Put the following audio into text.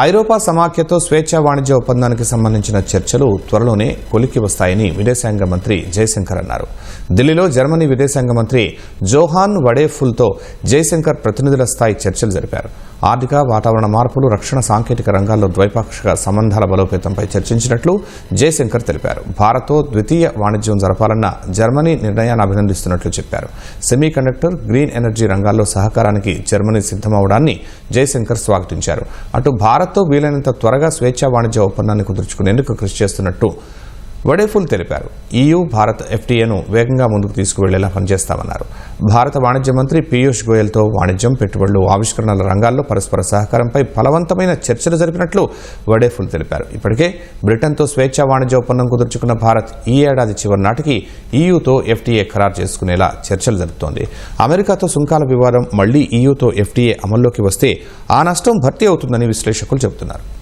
ఐరోపా సమాఖ్యతో స్వేచ్ఛా వాణిజ్య ఒప్పందానికి సంబంధించిన చర్చలు త్వరలోనే కొలికి వస్తాయని విదేశాంగ మంత్రి జయశంకర్ అన్నారు. ఢిల్లీలో జర్మనీ విదేశాంగ మంత్రి జోహాన్ వడేఫుల్తో జయశంకర్ ప్రతినిధుల స్థాయి చర్చలు జరిపారు. ఆర్థిక వాతావరణ మార్పులు రక్షణ సాంకేతిక రంగాల్లో ద్వైపాక్షిక సంబంధాల బలోపేతంపై చర్చించినట్లు జయశంకర్ తెలిపారు. భారత్తో ద్వితీయ వాణిజ్యం జరపాలన్న జర్మనీ నిర్ణయాన్ని అభినందిస్తున్నట్లు చెప్పారు. సెమీ కండక్టర్ గ్రీన్ ఎనర్జీ రంగాల్లో సహకారానికి జర్మనీ సిద్దమవడాన్ని జయశంకర్ స్వాగతించారు. అటు భారత్ భారత్తో వీలైనంత త్వరగా స్వేచ్ఛా వాణిజ్య ఒప్పందాన్ని కుదుర్చుకునేందుకు కృషి చేస్తున్నట్టు వడేఫుల్ తెలిపారు. ఈయూ భారత్ ఎఫ్టీఏను వేగంగా ముందుకు తీసుకువెళ్ళేలా పనిచేస్తామన్నారు. భారత వాణిజ్య మంత్రి పీయూష్ గోయల్తో వాణిజ్యం పెట్టుబడులు ఆవిష్కరణల రంగాల్లో పరస్పర సహకారంపై ఫలవంతమైన చర్చలు జరిపినట్లు వడేఫుల్ తెలిపారు. ఇప్పటికే బ్రిటన్తో స్వేచ్ఛా వాణిజ్య ఒప్పందం కుదుర్చుకున్న భారత్ ఈ ఏడాది చివరి నాటికి ఈయూతో ఎఫ్టీఏ ఖరారు చేసుకునేలా చర్చలు జరుపుతోంది. అమెరికాతో సుంకాల వివాదం మళ్ళీ ఈయూతో ఎఫ్టీఏ అమల్లోకి వస్తే ఆ నష్టం భర్తీ అవుతుందని విశ్లేషకులు చెబుతున్నారు.